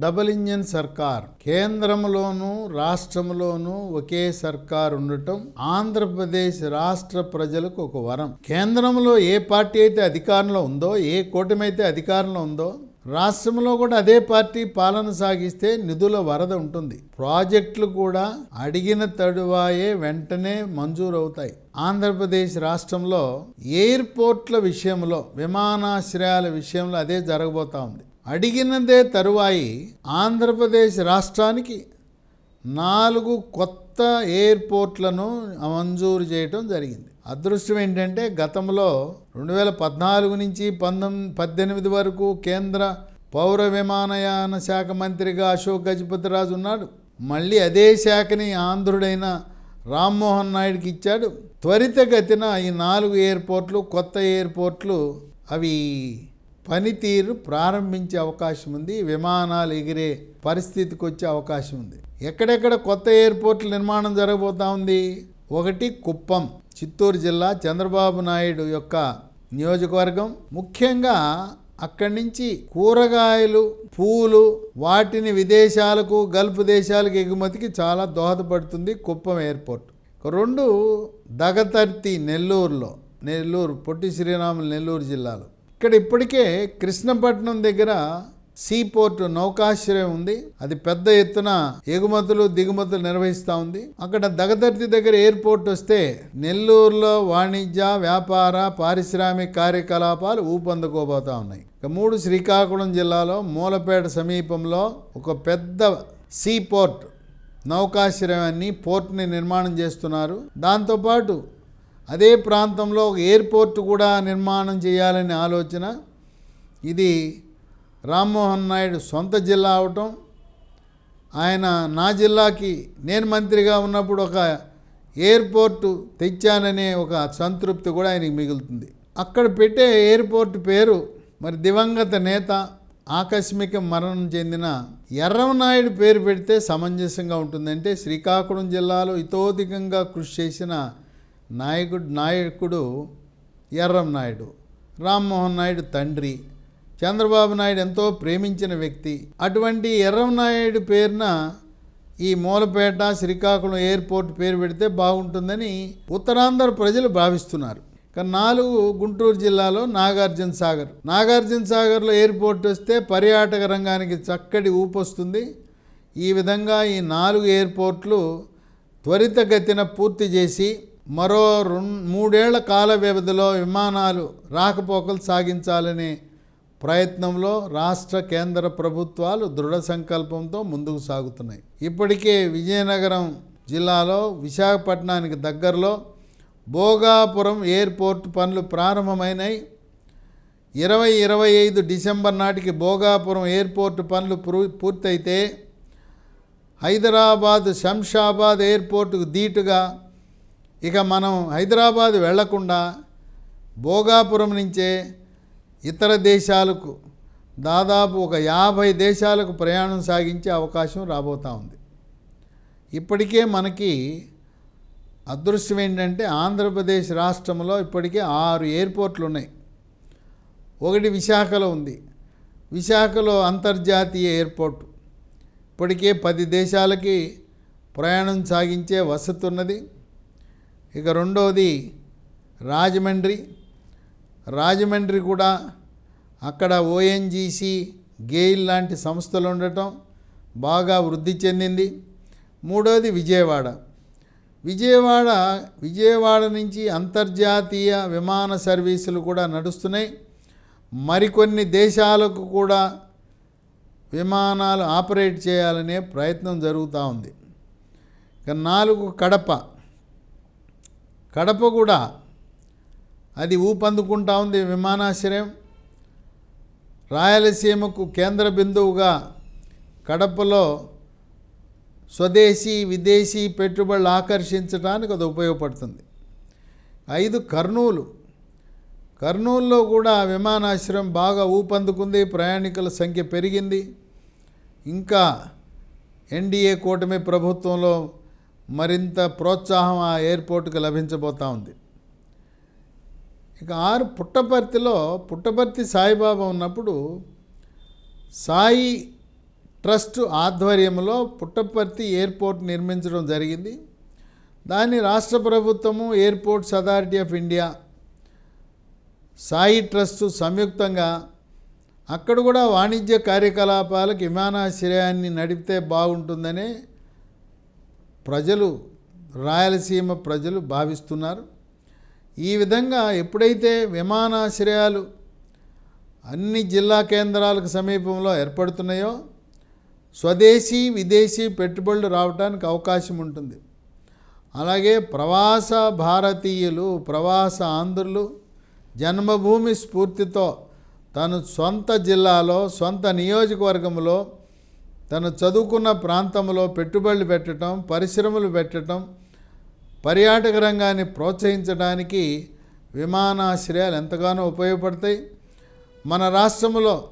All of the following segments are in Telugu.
డబుల్ ఇంజన్ సర్కార్. కేంద్రంలోనూ రాష్ట్రంలోనూ ఒకే సర్కార్ ఉండటం ఆంధ్రప్రదేశ్ రాష్ట్ర ప్రజలకు ఒక వరం. కేంద్రంలో ఏ పార్టీ అయితే అధికారంలో ఉందో ఏ కూటమి అయితే అధికారంలో ఉందో రాష్ట్రంలో కూడా అదే పార్టీ పాలన సాగిస్తే నిధుల వరద ఉంటుంది. ప్రాజెక్టులు కూడా అడిగిన తడువాయే వెంటనే మంజూరు అవుతాయి ఆంధ్రప్రదేశ్ రాష్ట్రంలో ఎయిర్పోర్ట్ల విషయంలో విమానాశ్రయాల విషయంలో అదే జరగబోతా ఉంది. అడిగినదే తరువాయి ఆంధ్రప్రదేశ్ రాష్ట్రానికి నాలుగు కొత్త ఎయిర్పోర్ట్లను మంజూరు చేయటం జరిగింది. అదృష్టం ఏంటంటే గతంలో రెండు వేల పద్నాలుగు నుంచి పంతొమ్మిది పద్దెనిమిది వరకు కేంద్ర పౌర విమానయాన శాఖ మంత్రిగా అశోక్ గజపతిరాజు ఉన్నాడు. మళ్ళీ అదే శాఖని ఆంధ్రుడైన రామ్మోహన్ నాయుడుకి ఇచ్చాడు. త్వరితగతిన ఈ నాలుగు ఎయిర్పోర్ట్లు కొత్త ఎయిర్పోర్ట్లు అవి పనితీరు ప్రారంభించే అవకాశం ఉంది విమానాలు ఎగిరే పరిస్థితికి వచ్చే అవకాశం ఉంది. ఎక్కడెక్కడ కొత్త ఎయిర్పోర్ట్ల నిర్మాణం జరగబోతా ఉంది? ఒకటి కుప్పం చిత్తూరు జిల్లా చంద్రబాబు నాయుడు యొక్క నియోజకవర్గం. ముఖ్యంగా అక్కడి నుంచి కూరగాయలు పూలు వాటిని విదేశాలకు గల్ఫ్ దేశాలకు ఎగుమతికి చాలా దోహదపడుతుంది కుప్పం ఎయిర్పోర్ట్. రెండు దగతర్తి నెల్లూరులో నెల్లూరు పొట్టి శ్రీరాములు నెల్లూరు జిల్లాలో. ఇక్కడ ఇప్పటికే కృష్ణపట్నం దగ్గర సీ పోర్ట్ నౌకాశ్రయం ఉంది. అది పెద్ద ఎత్తున ఎగుమతులు దిగుమతులు నిర్వహిస్తూ ఉంది. అక్కడ దగదర్తి దగ్గర ఎయిర్పోర్ట్ వస్తే నెల్లూరులో వాణిజ్య వ్యాపార పారిశ్రామిక కార్యకలాపాలు ఊపందుకోబోతా ఉన్నాయి. ఇక మూడు శ్రీకాకుళం జిల్లాలో మూలపేట సమీపంలో ఒక పెద్ద సీ పోర్ట్ నౌకాశ్రయాన్ని పోర్ట్ని నిర్మాణం చేస్తున్నారు. దాంతోపాటు అదే ప్రాంతంలో ఒక ఎయిర్పోర్ట్ కూడా నిర్మాణం చేయాలనే ఆలోచన. ఇది రామ్మోహన్ నాయుడు సొంత జిల్లా అవటం. ఆయన నా జిల్లాకి నేను మంత్రిగా ఉన్నప్పుడు ఒక ఎయిర్పోర్టు తెచ్చాననే ఒక సంతృప్తి కూడా ఆయనకి మిగులుతుంది. అక్కడ పెట్టే ఎయిర్పోర్ట్ పేరు మరి దివంగత నేత ఆకస్మిక మరణం చెందిన ఎర్రమనాయుడు పేరు పెడితే సమంజసంగా ఉంటుందంటే శ్రీకాకుళం జిల్లాలో ఇతోధికంగా కృషి చేసిన నాయకుడు నాయకుడు ఎర్రం నాయుడు రామ్మోహన్ నాయుడు తండ్రి చంద్రబాబు నాయుడు ఎంతో ప్రేమించిన వ్యక్తి. అటువంటి ఎర్రం నాయుడు పేరున ఈ మూలపేట శ్రీకాకుళం ఎయిర్పోర్ట్ పేరు పెడితే బాగుంటుందని ఉత్తరాంధ్ర ప్రజలు భావిస్తున్నారు. కానీ నాలుగు గుంటూరు జిల్లాలో నాగార్జున సాగర్. నాగార్జున సాగర్లో ఎయిర్పోర్ట్ వస్తే పర్యాటక రంగానికి చక్కటి ఊపు వస్తుంది. ఈ విధంగా ఈ నాలుగు ఎయిర్పోర్ట్లు త్వరితగతిన పూర్తి చేసి మరో రెండు మూడేళ్ళ కాల వ్యవధిలో విమానాలు రాకపోకలు సాగించాలనే ప్రయత్నంలో రాష్ట్ర కేంద్ర ప్రభుత్వాలు దృఢ సంకల్పంతో ముందుకు సాగుతున్నాయి. ఇప్పటికే విజయనగరం జిల్లాలో విశాఖపట్నానికి దగ్గరలో భోగాపురం ఎయిర్పోర్ట్ పనులు ప్రారంభమైనాయి. ఇరవై ఇరవై ఐదు డిసెంబర్ నాటికి భోగాపురం ఎయిర్పోర్ట్ పనులు పూర్- పూర్తయితే హైదరాబాద్ శంషాబాద్ ఎయిర్పోర్టుకు ధీటుగా ఇక మనం హైదరాబాద్ వెళ్ళకుండా భోగాపురం నుంచే ఇతర దేశాలకు దాదాపు ఒక యాభై దేశాలకు ప్రయాణం సాగించే అవకాశం రాబోతూ ఉంది. ఇప్పటికే మనకి అదృష్టం ఏంటంటే ఆంధ్రప్రదేశ్ రాష్ట్రంలో ఇప్పటికే ఆరు ఎయిర్పోర్ట్లు ఉన్నాయి. ఒకటి విశాఖలో ఉంది. విశాఖలో అంతర్జాతీయ ఎయిర్పోర్టు. ఇప్పటికే పది దేశాలకి ప్రయాణం సాగించే వసతి ఉన్నది ఇక రెండవది రాజమండ్రి. రాజమండ్రి కూడా అక్కడ ఓఎన్జీసీ గెయిల్ లాంటి సంస్థలు ఉండటం బాగా వృద్ధి చెందింది. మూడోది విజయవాడ. విజయవాడ విజయవాడ నుంచి అంతర్జాతీయ విమాన సర్వీసులు కూడా నడుస్తున్నాయి. మరికొన్ని దేశాలకు కూడా విమానాలు ఆపరేట్ చేయాలనే ప్రయత్నం జరుగుతూ ఉంది. ఇక నాలుగు కడప. కడప కూడా అది ఊపందుకుంటా ఉంది విమానాశ్రయం. రాయలసీమకు కేంద్ర బిందువుగా కడపలో స్వదేశీ విదేశీ పెట్టుబడులు ఆకర్షించడానికి అది ఉపయోగపడుతుంది. ఐదు కర్నూలు. కర్నూలులో కూడా విమానాశ్రయం బాగా ఊపందుకుంది ప్రయాణికుల సంఖ్య పెరిగింది. ఇంకా ఎన్డీఏ కూటమి ప్రభుత్వంలో మరింత ప్రోత్సాహం ఆ ఎయిర్పోర్ట్కి లభించబోతా ఉంది. ఇక ఆరు పుట్టపర్తిలో పుట్టపర్తి సాయిబాబా ఉన్నప్పుడు సాయి ట్రస్ట్ ఆధ్వర్యంలో పుట్టపర్తి ఎయిర్పోర్ట్ నిర్మించడం జరిగింది. దాన్ని రాష్ట్ర ప్రభుత్వము airports authority of India Sai trust సంయుక్తంగా అక్కడ కూడా వాణిజ్య కార్యకలాపాలకు విమానాశ్రయాన్ని నడిపితే బాగుంటుందనే ప్రజలు రాయలసీమ ప్రజలు భావిస్తున్నారు. ఈ విధంగా ఎప్పుడైతే విమానాశ్రయాలు అన్ని జిల్లా కేంద్రాలకు సమీపంలో ఏర్పడుతున్నాయో స్వదేశీ విదేశీ పెట్టుబడులు రావడానికి అవకాశం ఉంటుంది. అలాగే ప్రవాస భారతీయులు ప్రవాస ఆంధ్రులు జన్మభూమి స్ఫూర్తితో తను సొంత జిల్లాలో సొంత నియోజకవర్గంలో తను చదువుకున్న ప్రాంతంలో పెట్టుబడులు పెట్టడం పరిశ్రమలు పెట్టడం పర్యాటక రంగాన్ని ప్రోత్సహించడానికి విమానాశ్రయాలు ఎంతగానో ఉపయోగపడతాయి. మన రాష్ట్రంలో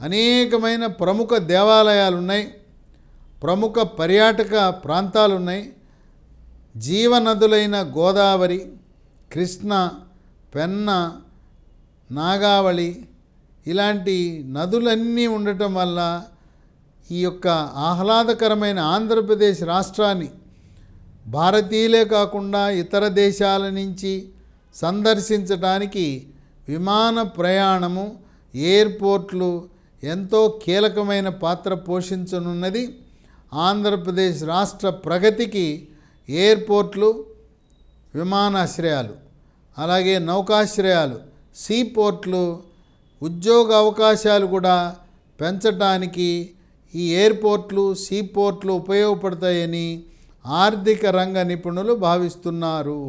అనేకమైన ప్రముఖ దేవాలయాలు ఉన్నాయి ప్రముఖ పర్యాటక ప్రాంతాలు ఉన్నాయి జీవనదులైన గోదావరి కృష్ణ పెన్న నాగావళి ఇలాంటి నదులన్నీ ఉండటం వల్ల ఈ యొక్క ఆహ్లాదకరమైన ఆంధ్రప్రదేశ్ రాష్ట్రాన్ని భారతీయులే కాకుండా ఇతర దేశాల నుంచి సందర్శించడానికి విమాన ప్రయాణము ఎయిర్పోర్ట్లు ఎంతో కీలకమైన పాత్ర పోషించనున్నది. ఆంధ్రప్రదేశ్ రాష్ట్ర ప్రగతికి ఎయిర్పోర్ట్లు విమానాశ్రయాలు అలాగే నౌకాశ్రయాలు సీపోర్ట్లు ఉద్యోగ అవకాశాలు కూడా పెంచడానికి ఈ ఎయిర్పోర్ట్లు సీపోర్ట్లు ఉపయోగపడతాయని ఆర్థిక రంగ నిపుణులు భావిస్తున్నారు.